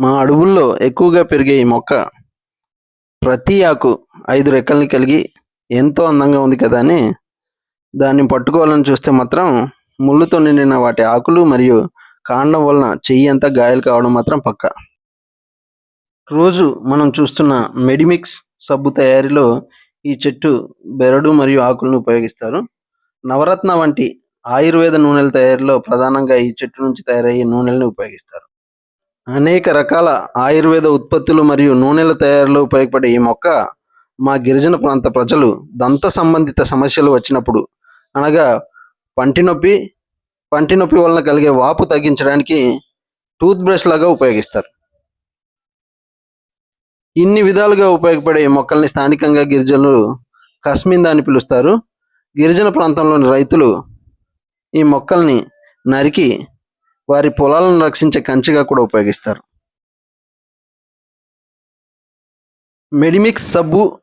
మా అడవుల్లో ఎక్కువగా పెరిగే ఈ మొక్క ప్రతి ఆకు ఐదు రెక్కల్ని కలిగి ఎంతో అందంగా ఉంది కదా అని దాన్ని పట్టుకోవాలని చూస్తే మాత్రం ముళ్ళుతో నిండిన వాటి ఆకులు మరియు కాండం వలన చెయ్యి అంతా గాయాలు కావడం మాత్రం పక్క. రోజు మనం చూస్తున్న మెడిమిక్స్ సబ్బు తయారీలో ఈ చెట్టు బెరడు మరియు ఆకులను ఉపయోగిస్తారు. నవరత్న వంటి ఆయుర్వేద నూనెల తయారీలో ప్రధానంగా ఈ చెట్టు నుంచి తయారయ్యే నూనెలను ఉపయోగిస్తారు. అనేక రకాల ఆయుర్వేద ఉత్పత్తులు మరియు నూనెల తయారీలో ఉపయోగపడే ఈ మొక్క మా గిరిజన ప్రాంత ప్రజలు దంత సంబంధిత సమస్యలు వచ్చినప్పుడు అనగా పంటి నొప్పి పంటి నొప్పి వలన కలిగే వాపు తగ్గించడానికి టూత్ బ్రష్ లాగా ఉపయోగిస్తారు. ఇన్ని విధాలుగా ఉపయోగపడే ఈ మొక్కల్ని స్థానికంగా గిరిజనులు కస్మిందా అని పిలుస్తారు. గిరిజన ప్రాంతంలోని రైతులు ఈ మొక్కల్ని నరికి వారి పొలాలను రక్షించే కంచెగా కూడా ఉపయోగిస్తారు. మెడిమిక్స్ సబ్బు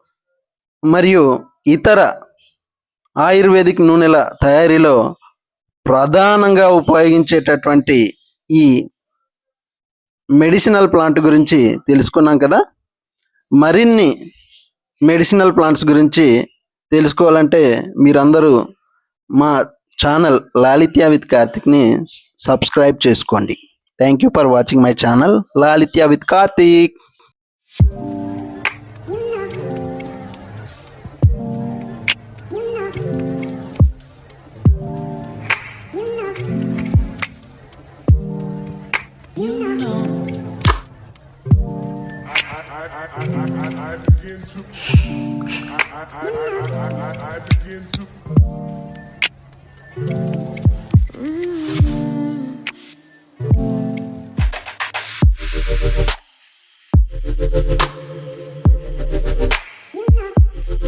మరియు ఇతర ఆయుర్వేదిక్ నూనెల తయారీలో ప్రధానంగా ఉపయోగించేటటువంటి ఈ మెడిసినల్ ప్లాంట్ గురించి తెలుసుకున్నాం కదా? మరిన్ని మెడిసినల్ ప్లాంట్స్ గురించి తెలుసుకోవాలంటే మీరందరూ మా ఛానల్ లాలిత్యా విత్ కార్తిక్ని సబ్స్క్రైబ్ చేసుకోండి thank you for watching my channel Lalitya with Karthik I, I, I, I, I begin to.